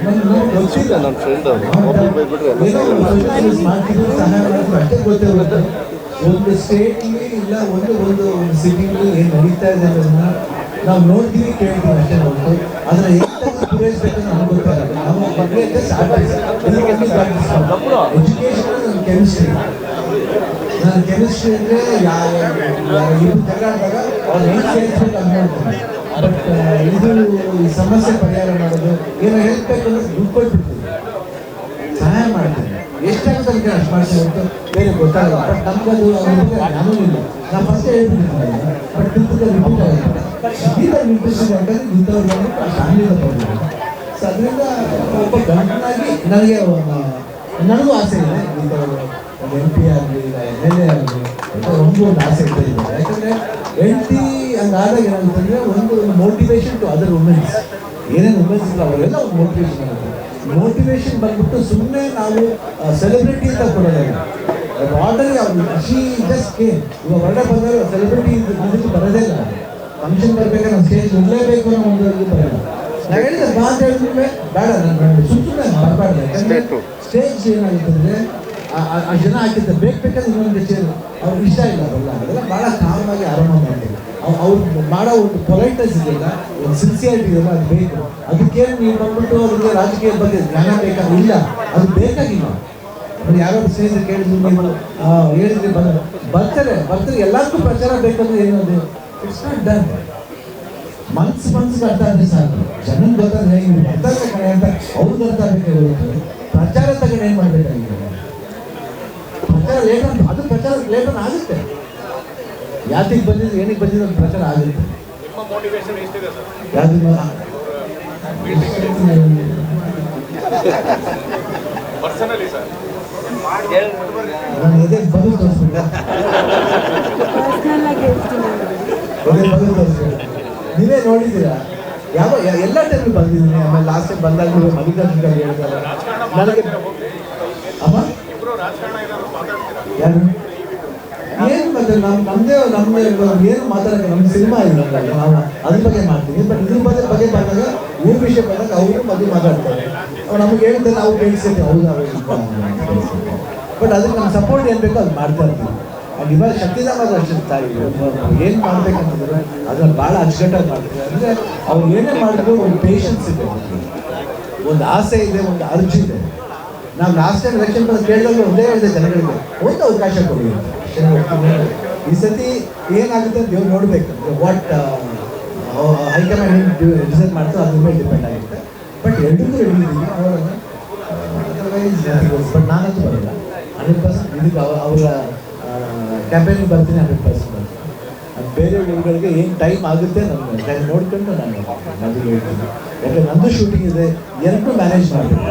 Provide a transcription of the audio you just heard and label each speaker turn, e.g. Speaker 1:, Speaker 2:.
Speaker 1: ಗೊತ್ತಿಲ್ಲ ನನ್ನ ಫ್ರೆಂಡ್ ಬೈಬಿಟ್ರೆ ಎಲ್ಲ
Speaker 2: ಒಂದು ಸ್ಟೇಟ್ಲಿ ಇಲ್ಲ ಒಂದು ಒಂದು ಸಿಟಿಲಿ ಏನು ನಡೀತಾ ಇದೆ ಅನ್ನೋದನ್ನ ನಾವು ನೋಡ್ತೀವಿ ಕೇಳ್ತೀವಿ ಅಷ್ಟೇ ಹೊರತು. ಅದನ್ನ ಎಂತ ಪೂರೈಸಬೇಕು ನಮ್ಗೆ ಗೊತ್ತಾಗಲ್ಲ ನಮ್ಮ ಬಗ್ಗೆ ಎಜುಕೇಶನ್ ಕೆಮಿಸ್ಟ್ರಿ ನಾನು ಕೆಮಿಸ್ಟ್ರಿ ಅಂದರೆ ಜಗಾಡಿದಾಗ ಅವ್ರು ಹೆಂಗೆ ಸೇರಿಸ್ಬೇಕು ಹೇಳ್ತಾರೆ. ಇದು ಈ ಸಮಸ್ಯೆ ಪರಿಹಾರ ಮಾಡೋದು, ಏನೋ ಹೇಳ್ಬೇಕು ಬೇಕು ಅಂದ್ರೆ ದುಡ್ಡು ಕೊಟ್ಬಿಡ್ತೀವಿ ಸಹಾಯ ಮಾಡ್ತೀನಿ. ಎಷ್ಟಾಗುತ್ತೆ ಅಂತ ಅಷ್ಟು ಅಂತ ಬೇರೆ ಗೊತ್ತಾಗಲ್ಲ. ಬಟ್ ನಮ್ಗದು ಅದ್ರ ಇಲ್ಲ. ನಾನು ಫಸ್ಟ್ ಹೇಳ್ತೀನಿ ಬಟ್ ದುಡ್ಡು ರಿಪೀಟ್ ಆಗುತ್ತೆ. ಈಗ ನ್ಯೂಟ್ರಿಷನ್ ಯಾಕಂದ್ರೆ ಇಂಥವ್ರಿಗೆ ಫ್ಯಾಮಿಲಿಯಿಂದ ಬಂದಿದೆ ಸೊ ಅದರಿಂದ ಒಬ್ಬ ಗಂಡನಾಗಿ ನನಗೆ ನನಗೂ ಆಸೆ ಇದೆ ಇಂಥವ್ರು ಒಂದು ಎಂ ಪಿ ಆಗಲಿ ಇಲ್ಲ ಎಂ ಎಲ್ ಎ ಆಗಲಿ ಒಂದು ಒಂದು ಆಸೆ ಇದೆ. ಇದೆ. ಯಾಕಂದ್ರೆ ಹೆಂಡತಿ ಹಂಗಾದಾಗ ಅಂದರೆ ಒಂದು ಮೋಟಿವೇಶನ್ ಟು ಅದರ್ ವುಮೆನ್ಸ್ ಏನೇನು ವುಮೆನ್ಸ್ ಇಲ್ಲ ಅವರೆಲ್ಲ ಒಂದು ಮೋಟಿವೇಶನ್ ಆಗುತ್ತೆ. ಮೋಟಿವೇಶನ್ ಬಂದ್ಬಿಟ್ಟು ಸುಮ್ಮನೆ ನಾವು ಸೆಲೆಬ್ರಿಟಿ ಅಂತ ಕೊಡೋದಿಲ್ಲ ಆರ್ಡರ್ ಶಿ ಜಸ್ಟ್ ಕೆ ಇವಾಗ ಹೊರಗಡೆ ಬಂದಾಗ ಸೆಲೆಬ್ರಿಟಿ ಇದಕ್ಕೆ ಬರೋದೇ ಇಲ್ಲ. ಫಂಕ್ಷನ್ ಬರ್ಬೇಕಾದ್ರೆ ನಾವು ಸ್ಟೇಜ್ ಇರಲೇಬೇಕು ಅನ್ನೋ ಒಂದು ಬರಲ್ಲ. ನಾನು ಹೇಳಿದೆ ಬಾ ಅಂತ ಹೇಳಿದ್ರೆ ಬೇಡ ನಾನು ಸುಮ್ಮ ಸುಮ್ಮನೆ ಬರಬಾರ್ದು ಸ್ಟೇಜ್ ಏನಾಗುತ್ತೆ ಆ ಜನ ಹಾಕಿದ್ದ ಬೇಕು ಬೇಕಾದ್ರೆ ಇನ್ನೊಂದು ಚೇರು ಅವ್ರಿಗೆ ಇಷ್ಟ ಇಲ್ಲ ಅವೆಲ್ಲ ಅದೆಲ್ಲ ಭಾಳ ಕಾಮಾಗಿ ಆರಾಮ ಮಾಡಿಲ್ಲ ಅವ್ರು ಮಾಡೋ ಒಂದು ಪೊಲೈಟ್ನೆಸ್ ಇದೆಯಲ್ಲ ಒಂದು ಸಿನ್ಸಿಯಾರಿಟಿ ಇದೆಯಲ್ಲ ಅದು ಬೇಕು. ಅದಕ್ಕೆ ನೀವು ಬಂದ್ಬಿಟ್ಟು ಅವ್ರಿಗೆ ರಾಜಕೀಯದ ಬಗ್ಗೆ ಜ್ಞಾನ ಬೇಕಾದ್ರೆ ಇಲ್ಲ. ಅದು ಬೇಕಾಗಿಲ್ಲ. ಅವ್ರು ಯಾರೋ ಸ್ನೇಹಿತರು ಕೇಳಿದ್ರು, ನೀವು ಹೇಳಿದ್ರೆ ಬಂದ ಬರ್ತಾರೆ. ಬರ್ತಾರೆ. ಎಲ್ಲರಿಗೂ ಪ್ರಚಾರ ಬೇಕಂದ್ರೆ ಏನು ಅದು ಇಟ್ಸ್ ನಾಟ್ ಡನ್ ಮನ್ಸು ಮನ್ಸಿಗೆ ಅರ್ಥ ಆದ್ರೆ ಸಾಕು. ಜನಕ್ಕೆ ಗೊತ್ತಾದ್ರೆ ಹೇಗೆ ಬರ್ತಾರೆ ಕಣೆ ಅಂತ ಅವ್ರಿಗೆ ಅರ್ಥ ಆಗಬೇಕು ಹೊರತು ಪ್ರಚಾರ ತಗೊಂಡು ಏನು ಮಾಡಬೇಕಾಗಿದೆ ಪ್ರಚಾರ ಲೇಟ್ ಲೇಟ್ ಅಂತ ಆಗುತ್ತೆ. ಯಾತಿಗೆ ಬಂದಿದ್ದು ಏನಕ್ಕೆ ಬಂದಿದ್ದು ಅಂತ ಪ್ರಚಾರ ಆಗುತ್ತೆ. ಯಾವ್ದು ನಾನು. ಎದೆ ನೀವೇ ನೋಡಿದ್ದೀರಾ? ಯಾವ ಎಲ್ಲ ಟೈಮ್ ಬಂದಿದ್ದೀನಿ. ಆಮೇಲೆ ಲಾಸ್ಟ್ ಟೈಮ್ ಬಂದಾಗ ನೀವು ಮಲ್ಲಿಕಾರ್ಜುನ ಹೇಳ್ತಾರೆ ನನಗೆ ಅಮ್ಮ? ಯಾರು? ಮತ್ತೆ ನಮ್ಮ ನಮ್ಮದೇ ನಮ್ಮದೇ ಏನು ಮಾತಾಡೋಕೆ ನಮ್ಮ ಸಿನಿಮಾ ಇಲ್ಲ ನಾವು ಅದ್ರ ಬಗ್ಗೆ ಮಾಡ್ತೀವಿ ಬಟ್ ಇದ್ರ ಬಗ್ಗೆ ಬಗ್ಗೆ ಬಂದಾಗ ಊರ್ ವಿಷಯ ಬಂದಾಗ ಅವರು ಮದುವೆ ಮಾತಾಡ್ತಾರೆ. ಅವ್ರು ನಮ್ಗೆ ಹೇಳ್ತಾರೆ ನಾವು ಕೇಳಿಸ್ತೇವೆ ಹೌದಾ ಬಟ್ ಅದಕ್ಕೆ ನಮ್ಮ ಸಪೋರ್ಟ್ ಏನು ಬೇಕೋ ಅದು ಮಾಡ್ತಾ ಇರ್ತೀವಿ. ಅಲ್ಲಿ ಇವಾಗ ಶಕ್ತಿಧಾಮ ಅಷ್ಟು ತಾಯಿ ಏನು ಮಾಡ್ಬೇಕಂತಂದ್ರೆ ಅದ್ರಲ್ಲಿ ಭಾಳ ಅಚ್ಚುಕಟ್ಟಾಗಿ ಮಾಡ್ತಾರೆ. ಅಂದರೆ ಅವ್ರು ಏನೇ ಮಾಡಿದ್ರು ಒಂದು ಪೇಷನ್ಸ್ ಇದೆ. ಒಂದು ಆಸೆ ಇದೆ, ಒಂದು ಅರ್ಜಿ ಇದೆ. ನಾವು ಲಾಸ್ಟ್ ಟೈಮ್ ಎಲೆಕ್ಷನ್ ಬಂದು ಕೇಳಿದಾಗ ಒಂದೇ ಹೇಳಿದೆ ಜನಗಳಿಗೆ ಒಂದು ಅವಕಾಶ ಕೊಡಿ. ಈ ಸತಿ ಏನಾಗುತ್ತೆ ದೇವ್ರು ನೋಡಬೇಕು. ವಾಟ್ ಹೈಕಮಾಂಡ್ ಡಿಸೈಡ್ ಮಾಡ್ತಾರೆ ಅದ್ರ ಮೇಲೆ ಡಿಪೆಂಡ್ ಆಗುತ್ತೆ ಬಟ್ ಎಲ್ರಿಗೂ ಹೇಳಿದ್ದೀನಿ ಅದರ್ವೈಸ್ ಬಟ್ ನಾನಂತೂ ಬರಲ್ಲ. ಹಂಡ್ರೆಡ್ ಪರ್ಸೆಂಟ್ ಇದಕ್ಕೆ ಅವ, ಅವರ ಕ್ಯಾಂಪೇನಿಗೆ ಬರ್ತೀನಿ ಹಂಡ್ರೆಡ್ ಪರ್ಸೆಂಟ್ ಬರ್ತೀನಿ ಬೇರೆ ಊರುಗಳಿಗೆ ಏನು ಟೈಮ್ ಆಗುತ್ತೆ ನಾನು ಟೈಮ್ ನೋಡ್ಕೊಂಡು ನಾನು ಮದುವೆ ಹೇಳ್ತೀನಿ. ಯಾಕಂದ್ರೆ ನಂದು ಶೂಟಿಂಗ್ ಇದೆ ಎರಡನ್ನೂ ಮ್ಯಾನೇಜ್ ಮಾಡಬೇಕು.